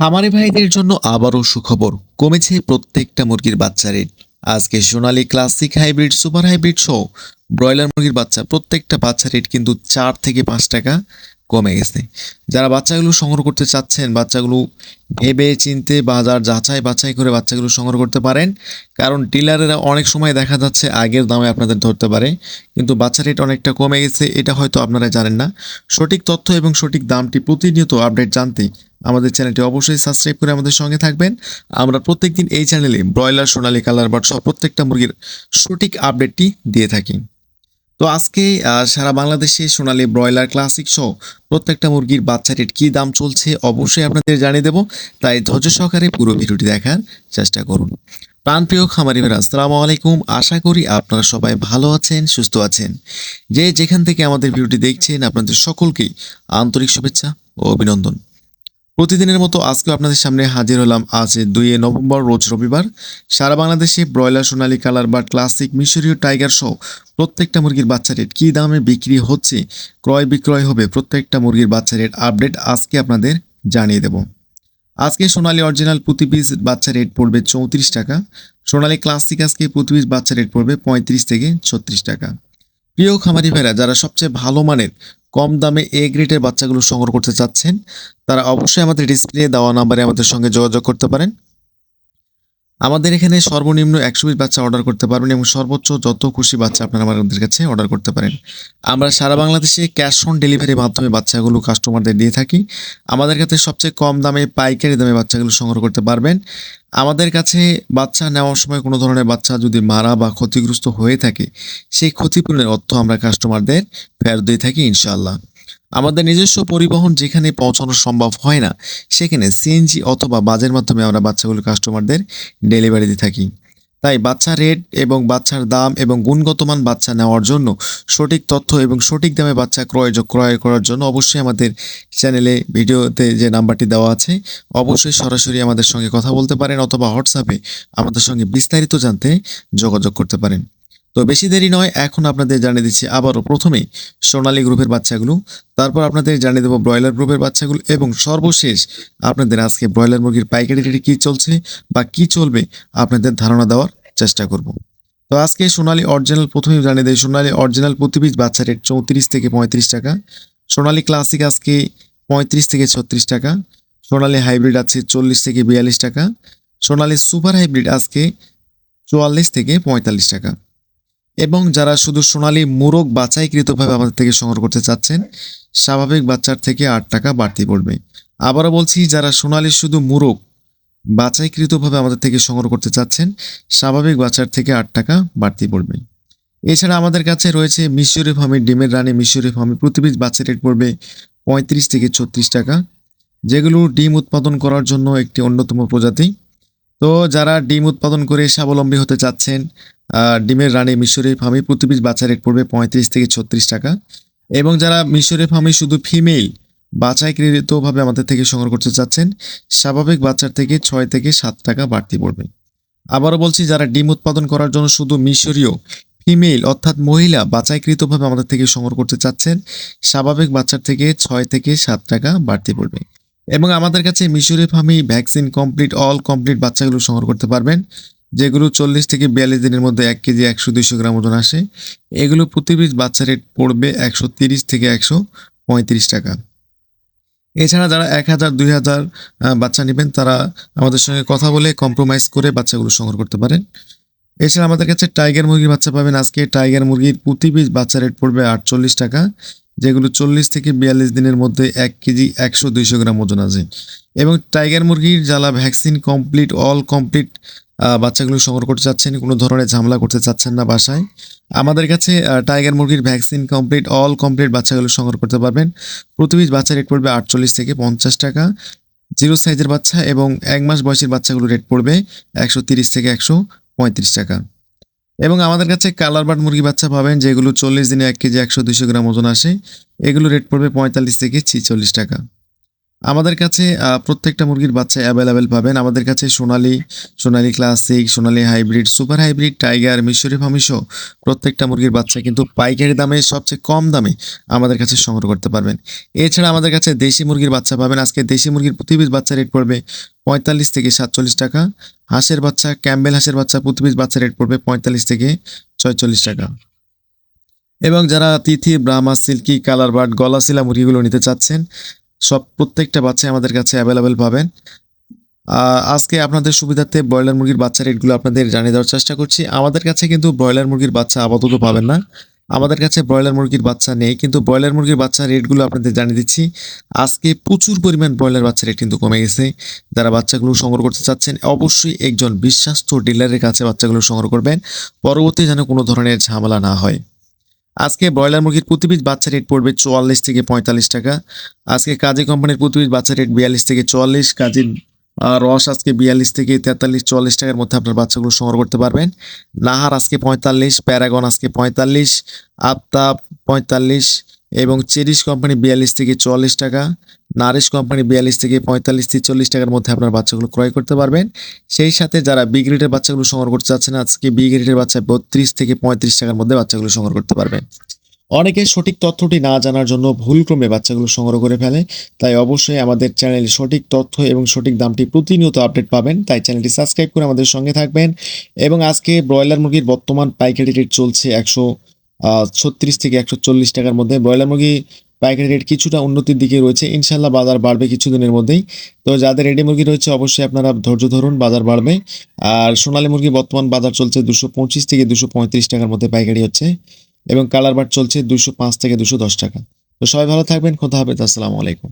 খামারি ভাইদের জন্য আবারও সুখবর, কমেছে প্রত্যেকটা মুরগির বাচ্চা রেট। আজকে Sonali classic hybrid, super hybrid সহ ব্রয়লার মুরগির বাচ্চা প্রত্যেকটা বাচ্চা রেট কিন্তু চার থেকে পাঁচ টাকা কমে গেছে। যারা বাচ্চাগুলো সংগ্রহ করতে চাচ্ছেন, বাচ্চাগুলো ভেবে চিনতে বাজার যাচাই বাছাই করে বাচ্চাগুলো সংগ্রহ করতে পারেন, কারণ ডিলারেরা অনেক সময় দেখা যাচ্ছে আগের দামে আপনাদের ধরতে পারে, কিন্তু বাচ্চা রেট অনেকটা কমে গেছে, এটা হয়তো আপনারা জানেন না। সঠিক তথ্য এবং সঠিক দামটি প্রতিনিয়ত আপডেট জানতে আমাদের চ্যানেলটি অবশ্যই সাবস্ক্রাইব করে আমাদের সঙ্গে থাকবেন। আমরা প্রত্যেকদিন এই চ্যানেলে ব্রয়লার, সোনালি কালার বাট সহ প্রত্যেকটা মুরগির সঠিক আপডেটটি দিয়ে থাকি। তো আজকে সারা বাংলাদেশে সোনালী ব্রয়লার ক্লাসিক সহ প্রত্যেকটা মুরগির বাচ্চা রেট কী দাম চলছে অবশ্যই আপনাদের জানিয়ে দেবো। তাই ধৈর্য সহকারে পুরো ভিডিওটি দেখার চেষ্টা করুন। প্রাণপ্রিয় খামারি ভাইরা, আসসালামু আলাইকুম। আশা করি আপনারা সবাই ভালো আছেন, সুস্থ আছেন। যে যেখান থেকে আমাদের ভিডিওটি দেখছেন, আপনাদের সকলকেই আন্তরিক শুভেচ্ছা ও অভিনন্দন। প্রতিদিনের মতো আজকে আপনাদের সামনে হাজির হলাম আজ দুইয়ে নভেম্বর, রোজ রবিবার। সারা বাংলাদেশে ব্রয়লার, সোনালী কালার বা ক্লাসিক মিশরীয় টাইগার সহ প্রত্যেকটা মুরগির বাচ্চা রেট কী দামে বিক্রি হচ্ছে, ক্রয় বিক্রয় হবে প্রত্যেকটা মুরগির বাচ্চা রেট আপডেট আজকে আপনাদের জানিয়ে দেব। আজকে সোনালী অরিজিনাল প্রতি পিস বাচ্চা রেট পড়বে চৌত্রিশ টাকা, সোনালী ক্লাসিক আজকে প্রতি পিস বাচ্চা রেট পড়বে পঁয়ত্রিশ থেকে ছত্রিশ টাকা। প্রিয় খামারি ভাইরা, যারা সবচেয়ে ভালো মানের কম দামে এ গ্রেডের বাচ্চাগুলো সংগ্রহ করতে চাচ্ছেন, তারা অবশ্যই আমাদের ডিসপ্লে দেওয়া নাম্বারে আমাদের সঙ্গে যোগাযোগ করতে পারেন। আমাদের এখানে সর্বনিম্ন একশো পিস বাচ্চা অর্ডার করতে পারবেন এবং সর্বোচ্চ যত খুশি বাচ্চা আপনারা আমাদের কাছে অর্ডার করতে পারেন। আমরা সারা বাংলাদেশে ক্যাশ অন ডেলিভারির মাধ্যমে বাচ্চাগুলো কাস্টমারদের দিয়ে থাকি। আমাদের কাছে সবচেয়ে কম দামে, পাইকারি দামে বাচ্চাগুলো সংগ্রহ করতে পারবেন। আমাদের কাছে বাচ্চা নেওয়ার সময় কোনো ধরনের বাচ্চা যদি মারা বা ক্ষতিগ্রস্ত হয়ে থাকে, সেই ক্ষতিপূরণের অর্থ আমরা কাস্টমারদের ফেরত দিয়ে থাকি ইনশাআল্লাহ। আমাদের নিজস্ব পরিবহন যেখানে পৌঁছানো সম্ভব হয় না, সেখানে সিএনজি অথবা বাজের মাধ্যমে আমরা বাচ্চাগুলো কাস্টমারদের ডেলিভারি দিয়ে থাকি। তাই বাচ্চা রেট এবং বাচ্চার দাম এবং গুণগত মান বাচ্চা নেওয়ার জন্য সঠিক তথ্য এবং সঠিক দামে বাচ্চা ক্রয় ক্রয় করার জন্য অবশ্যই আমাদের চ্যানেলে ভিডিওতে যে নাম্বারটি দেওয়া আছে, অবশ্যই সরাসরি আমাদের সঙ্গে কথা বলতে পারেন অথবা হোয়াটসঅ্যাপে আমাদের সঙ্গে বিস্তারিত জানতে যোগাযোগ করতে পারেন। তো বেশি দেরি নয়, এখন আপনাদের জানিয়ে দিচ্ছি আবারও প্রথমেই সোনালী গ্রুপের বাচ্চাগুলো, তারপর আপনাদের জানিয়ে দেবো ব্রয়লার গ্রুপের বাচ্চাগুলো এবং সর্বশেষ আপনাদের আজকে ব্রয়লার মুরগির পাইকারি রেটে কী চলছে বা কি চলবে আপনাদের ধারণা দেওয়ার চেষ্টা করব। তো আজকে সোনালী অরিজিনাল প্রথমেই জানিয়ে দেয় সোনালী অরিজিনাল প্রতি পিস বাচ্চা রেট চৌত্রিশ থেকে পঁয়ত্রিশ টাকা, সোনালী ক্লাসিক আজকে পঁয়ত্রিশ থেকে ছত্রিশ টাকা, সোনালী হাইব্রিড আছে চল্লিশ থেকে বিয়াল্লিশ টাকা, সোনালী সুপার হাইব্রিড আজকে চুয়াল্লিশ থেকে পঁয়তাল্লিশ টাকা। এবং যারা শুধু সোনালি মুরগ বাছাইকৃতভাবে আমাদের থেকে সংগ্রহ করতে চাচ্ছেন, স্বাভাবিক বাচ্চার থেকে আট টাকা বাড়তি পড়বে। আবারও বলছি, যারা সোনালি শুধু মুরগ বাছাইকৃতভাবে আমাদের থেকে সংগ্রহ করতে চাচ্ছেন, স্বাভাবিক বাচ্চার থেকে আট টাকা বাড়তি পড়বে। এছাড়া আমাদের কাছে রয়েছে মিশরি ফার্মের ডিমের রানী মিশরি ফার্মে, প্রতি বাচ্চা রেট পড়বে পঁয়ত্রিশ থেকে ছত্রিশ টাকা, যেগুলো ডিম উৎপাদন করার জন্য একটি অন্যতম প্রজাতি। তো যারা ডিম উৎপাদন করে স্বাবলম্বী হতে চাচ্ছেন ডিমের রানী মিশরি ফার্মে প্রতি পিস বাচ্চা রেট পড়বে পঁয়ত্রিশ থেকে ছত্রিশ টাকা। এবং যারা মিশরি ফার্মে শুধু ফিমেল বাছাইকৃতভাবে আমাদের থেকে সংগ্রহ করতে চাচ্ছেন, স্বাভাবিক বাচ্চার থেকে ছয় থেকে সাত টাকা বাড়তি পড়বে। আবারও বলছি, যারা ডিম উৎপাদন করার জন্য শুধু মিশরীয় ফিমেল অর্থাৎ মহিলা বাছাইকৃতভাবে আমাদের থেকে সংগ্রহ করতে চাচ্ছেন, স্বাভাবিক বাচ্চার থেকে ছয় থেকে সাত টাকা বাড়তি পড়বে। এবং আমাদের কাছে মিশরি ফার্মি ভ্যাকসিন কমপ্লিট অল কমপ্লিট বাচ্চাগুলো সংগ্রহ করতে পারবেন, যেগুলো চল্লিশ থেকে বিয়াল্লিশ দিনের মধ্যে এক কেজি একশো দুইশো গ্রাম ওজন আসে। এগুলো প্রতি পিস বাচ্চা রেট পড়বে একশো তিরিশ থেকে একশো পঁয়ত্রিশ টাকা। এছাড়া যারা এক হাজার, দুই হাজার বাচ্চা নেবেন, তারা আমাদের সঙ্গে কথা বলে কম্প্রোমাইজ করে বাচ্চাগুলো সংগ্রহ করতে পারেন। এছাড়া আমাদের কাছে টাইগার মুরগির বাচ্চা পাবেন। আজকে টাইগার মুরগির প্রতি পিস বাচ্চা রেট পড়বে আটচল্লিশ টাকা। যেগুলো চল্লিশ থেকে বিয়াল্লিশ দিনের মধ্যে এক কেজি একশো দুইশো গ্রাম ওজন আছে। এবং টাইগার মুরগির যারা ভ্যাকসিন কমপ্লিট, অল কমপ্লিট বাচ্চাগুলো সংগ্রহ করতে চাচ্ছেন, কোনো ধরনের ঝামেলা করতে চাচ্ছেন না বাসায়, আমাদের কাছে টাইগার মুরগির ভ্যাকসিন কমপ্লিট, অল কমপ্লিট বাচ্চাগুলো সংগ্রহ করতে পারবেন। প্রতি পিস বাচ্চা রেট পড়বে আটচল্লিশ থেকে পঞ্চাশ টাকা। জিরো সাইজের বাচ্চা এবং এক মাস বয়সের বাচ্চাগুলো রেট পড়বে একশো তিরিশ থেকে একশো পঁয়ত্রিশ টাকা। এবং আমাদের কাছে কালার বাট মুরগি বাচ্চা পাবেন, যেগুলো চল্লিশ দিনে এক কেজি একশো দুশো গ্রাম ওজন আসে। এগুলো রেট পড়বে পঁয়তাল্লিশ থেকে ছিচল্লিশ টাকা। আমাদের কাছে প্রত্যেকটা মুরগির বাচ্চা অ্যাভেলেবেল পাবেন। আমাদের কাছে Sonali Sonali classic Sonali hybrid super hybrid tiger মিশরি ফামিসো প্রত্যেকটা মুরগির বাচ্চা কিন্তু পাইকারি দামে, সবচেয়ে কম দামে আমাদের কাছে সংগ্রহ করতে পারবেন। এছাড়া আমাদের কাছে দেশি মুরগির বাচ্চা পাবেন। আজকে দেশি মুরগির প্রতি পিস বাচ্চা রেট পড়বে পঁয়তাল্লিশ থেকে সাতচল্লিশ টাকা। হাঁসের বাচ্চা, ক্যাম্বেল হাঁসের বাচ্চা প্রতি পিস বাচ্চা রেট পড়বে পঁয়তাল্লিশ থেকে ছয়চল্লিশ টাকা। এবং যারা তিথি, ব্রাহ্মা, সিল্কি, কালার বার্ড, গলাশিলা মুরগিগুলো নিতে চাচ্ছেন সব প্রত্যেকটা বাচ্চা আমাদের কাছে অ্যাভেলেবেল পাবেন। আজকে আপনাদের সুবিধার্থে ব্রয়লার মুরগির বাচ্চা রেটগুলো আপনাদের জানিয়ে দেওয়ার চেষ্টা করছি। আমাদের কাছে কিন্তু ব্রয়লার মুরগির বাচ্চা আপাতত পাবেন না। আমাদের কাছে ব্রয়লার মুরগির বাচ্চা নেই, কিন্তু ব্রয়লার মুরগির বাচ্চা রেটগুলো আপনাদের জানিয়ে দিচ্ছি। আজকে প্রচুর পরিমাণ ব্রয়লার বাচ্চা রেট কিন্তু কমে গেছে। যারা বাচ্চাগুলো সংগ্রহ করতে চাচ্ছেন, অবশ্যই একজন বিশ্বাস্ত ডিলারের কাছে বাচ্চাগুলো সংগ্রহ করবেন। পরবর্তী যেন কোনো ধরনের ঝামেলা না হয়। আজকে ব্রয়লার মুরগির প্রতি বাচ্চা রেট পড়বে চুয়াল্লিশ থেকে পঁয়তাল্লিশ টাকা। আজকে কাজী কোম্পানির প্রতি পিস বাচ্চা রেট বিয়াল্লিশ থেকে চুয়াল্লিশ। কাজী রস আজকে বিয়াল্লিশ থেকে তেতাল্লিশ, চুয়াল্লিশ টাকার মধ্যে আপনার বাচ্চাগুলো সংগ্রহ করতে পারবেন। নাহার আজকে পঁয়তাল্লিশ, প্যারাগন আজকে পঁয়তাল্লিশ, আফতাব পঁয়তাল্লিশ এবং চেরিশ কোম্পানি বিয়াল্লিশ থেকে চুয়াল্লিশ টাকা। নারিশ কোম্পানি বিয়াল্লিশ থেকে পঁয়তাল্লিশ থেকে চল্লিশ টাকার মধ্যে আপনার বাচ্চাগুলো ক্রয় করতে পারবেন। সেই সাথে যারা বি গ্রেডের বাচ্চাগুলো সংগ্রহ করতে চাচ্ছেন, আজকে বি গ্রেডের বাচ্চা বত্রিশ থেকে পঁয়ত্রিশ টাকার মধ্যে বাচ্চাগুলো সংগ্রহ করতে পারবেন। অনেকে সঠিক তথ্যটি না জানার জন্য ভুলক্রমে বাচ্চাগুলো সংগ্রহ করে ফেলে, তাই অবশ্যই আমাদের চ্যানেলে সঠিক তথ্য এবং সঠিক দামটি প্রতিনিয়ত আপডেট পাবেন, তাই চ্যানেলটি সাবস্ক্রাইব করে আমাদের সঙ্গে থাকবেন। এবং আজকে ব্রয়লার মুরগির বর্তমান পাইকারি রেট চলছে একশো ছত্রিশ থেকে একশো চল্লিশ টাকার মধ্যে। ব্রয়লার মুরগি পাইকারি রেট কিছুটা উন্নতির দিকে রয়েছে। ইনশাল্লাহ বাজার বাড়বে কিছুদিনের মধ্যেই। তো যাদের রেডি মুরগি রয়েছে, অবশ্যই আপনারা ধৈর্য ধরুন, বাজার বাড়বে। আর সোনালী মুরগি বর্তমান বাজার চলছে দুশো পঁচিশ থেকে দুশো পঁয়ত্রিশ টাকার মধ্যে পাইকারি হচ্ছে এবং কালার বাট চলছে দুশো পাঁচ থেকে দুশো দশ টাকা। তো সবাই ভালো থাকবেন কোথা হবে তো আসসালামু আলাইকুম।